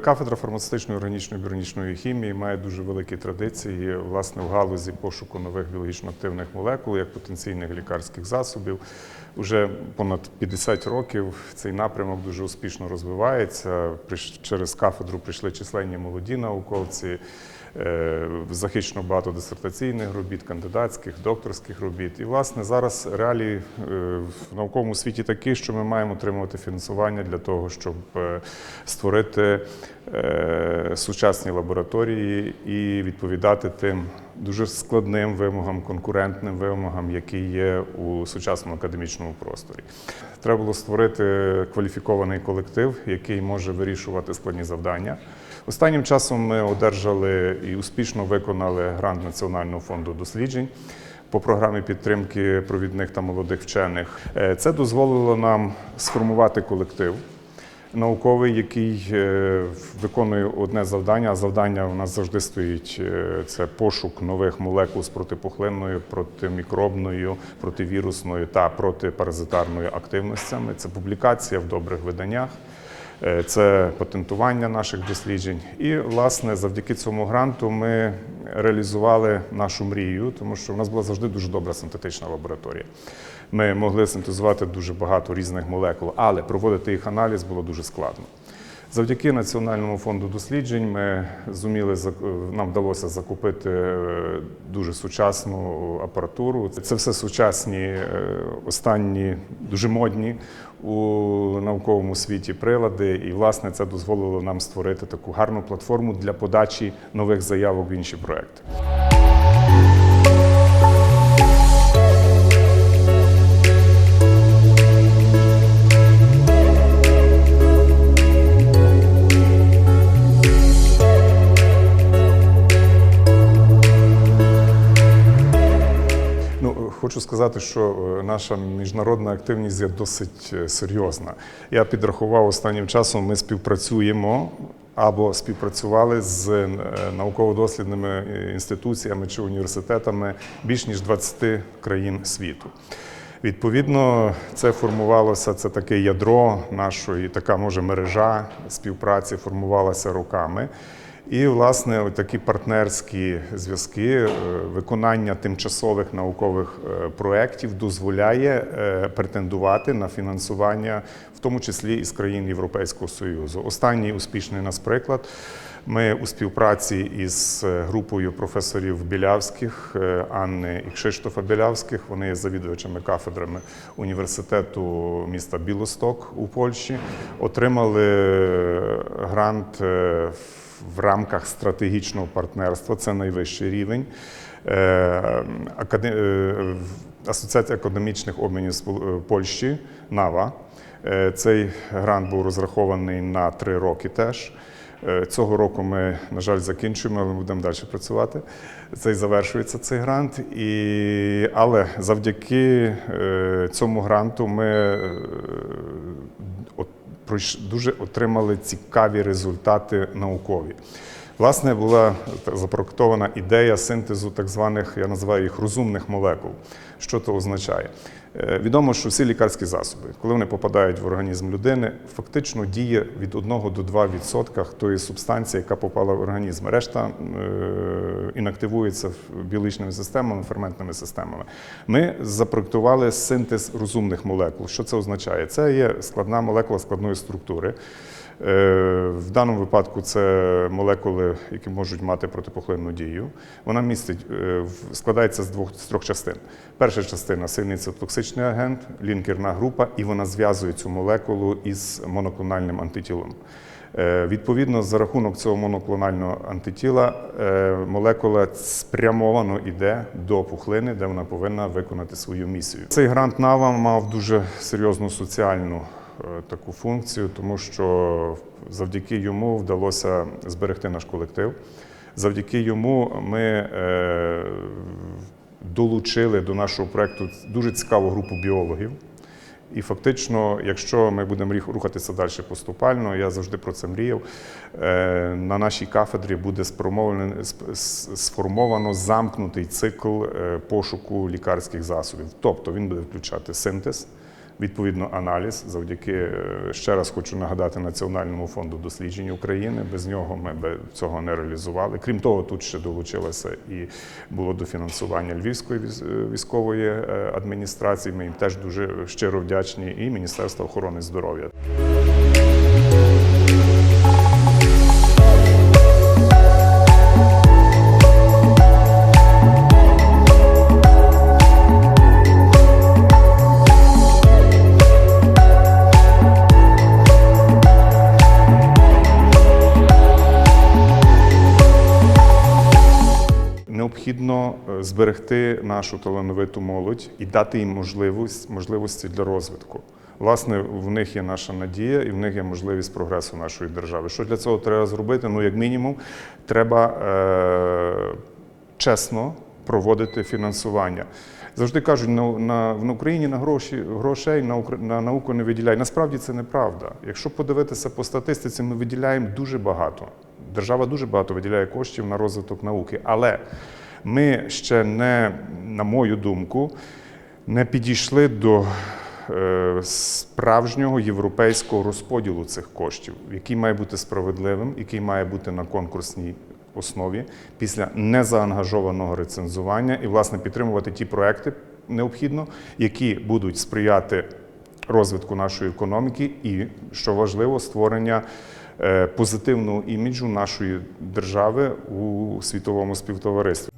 Кафедра фармацевтичної органічної біологічної хімії має дуже великі традиції власне в галузі пошуку нових біологічно активних молекул як потенційних лікарських засобів. Уже понад 50 років цей напрямок дуже успішно розвивається. Через кафедру прийшли численні молоді науковці. е, Захищено багато дисертаційних робіт, кандидатських, докторських робіт. І, власне, зараз реалії е, в науковому світі такі, що ми маємо отримувати фінансування для того, щоб е, створити сучасні лабораторії і відповідати тим дуже складним вимогам, конкурентним вимогам, які є у сучасному академічному просторі. Треба було створити кваліфікований колектив, який може вирішувати складні завдання. Останнім часом ми одержали і успішно виконали грант Національного фонду досліджень по програмі підтримки провідних та молодих вчених. Е, Це дозволило нам сформувати колектив науковий, який е, виконує одне завдання. Завдання у нас завжди стоїть е, це пошук нових молекул з протипухлинною, протимікробною, противірусною та протипаразитарною активностями. Це публікація в добрих виданнях. Е, Це патентування наших досліджень. І, власне, завдяки цьому гранту ми реалізували нашу мрію, тому що в нас була завжди дуже добра синтетична лабораторія. Ми могли синтезувати дуже багато різних молекул, але проводити їх аналіз було дуже складно. Завдяки Національному фонду досліджень ми зуміли нам вдалося закупити е, дуже сучасну апаратуру. Це все сучасні, е, останні, дуже модні у науковому світі прилади. І, власне, це дозволило нам створити таку гарну платформу для подачі нових заявок в інші проекти. Хочу сказати, що е, наша міжнародна активність є досить е, серйозна. Я підрахував останнім часом, ми співпрацюємо або співпрацювали з е, науково-дослідними інституціями чи університетами більш ніж 20 країн світу. Відповідно, це формувалося це таке ядро нашої, така може мережа співпраці формувалася роками. І, власне, такі партнерські зв'язки, е, виконання тимчасових наукових е, проєктів дозволяє е, претендувати на фінансування, в тому числі із країн Європейського Союзу. Останній успішний нас приклад. Ми у співпраці із е, групою професорів Білявських е, Анни і Кшиштофа Білявських. Вони є завідувачами кафедрами університету міста Білосток у Польщі. Отримали е, грант в рамках стратегічного партнерства. Це найвищий рівень. Асоціація академічних обмінів е, Польщі НАВА. Цей грант був розрахований на три роки теж. Е, Цього року ми, на жаль, закінчуємо, але ми будемо далі працювати. Цей завершується цей грант. І... Але завдяки е, цьому гранту ми е, дуже отримали цікаві результати наукові. Власне, була запроектована ідея синтезу так званих, я називаю їх розумних молекул. Що це означає? Е, Відомо, що всі лікарські засоби, коли вони попадають в організм людини, фактично діє від 1 до 2% тої субстанції, яка попала в організм. Решта е, інактивується біологічними системами, ферментними системами. Ми запроектували синтез розумних молекул. Що це означає? Це є складна молекула складної структури. Е, В даному випадку це молекули, які можуть мати протипухлинну дію. Вона містить, е, складається з двох з трьох частин. Перша частина сильний цитотоксичний агент, лінкерна група, і вона зв'язує цю молекулу із моноклональним антитілом. Е, Відповідно, за рахунок цього моноклонального антитіла молекула спрямовано йде до пухлини, де вона повинна виконати свою місію. Цей грант НАВА мав дуже серйозну соціальну таку функцію, тому що завдяки йому вдалося зберегти наш колектив. Завдяки йому ми е, долучили до нашого проекту дуже цікаву групу біологів. І фактично, якщо ми будемо рухатися далі поступально, я завжди про це мріяв. е, На нашій кафедрі буде сформовано замкнутий цикл е, пошуку лікарських засобів. Тобто він буде включати синтез, відповідно аналіз. Завдяки е, ще раз хочу нагадати Національному фонду досліджень України. Без нього ми б цього не реалізували. Крім того, тут ще долучилося і було дофінансування Львівської е, військової е, адміністрації. Ми їм теж дуже щиро вдячні, і Міністерства охорони здоров'я. Необхідно е, зберегти нашу талановиту молодь і дати їм можливість, можливості для розвитку. Власне, в них є наша надія і в них є можливість прогресу нашої держави. Що для цього треба зробити? Ну, як мінімум, треба е- чесно проводити фінансування. Завжди кажуть, на, на, в Україні на гроші, грошей на, на науку не виділяють. Насправді це неправда. Якщо подивитися по статистиці, ми виділяємо дуже багато. Держава дуже багато виділяє коштів на розвиток науки, але ми ще не, на мою думку, не підійшли до е, справжнього європейського розподілу цих коштів, який має бути справедливим, який має бути на конкурсній основі після незаангажованого рецензування і, власне, підтримувати ті проекти необхідно, які будуть сприяти розвитку нашої економіки і, що важливо, створення е, позитивного іміджу нашої держави у світовому співтоваристві.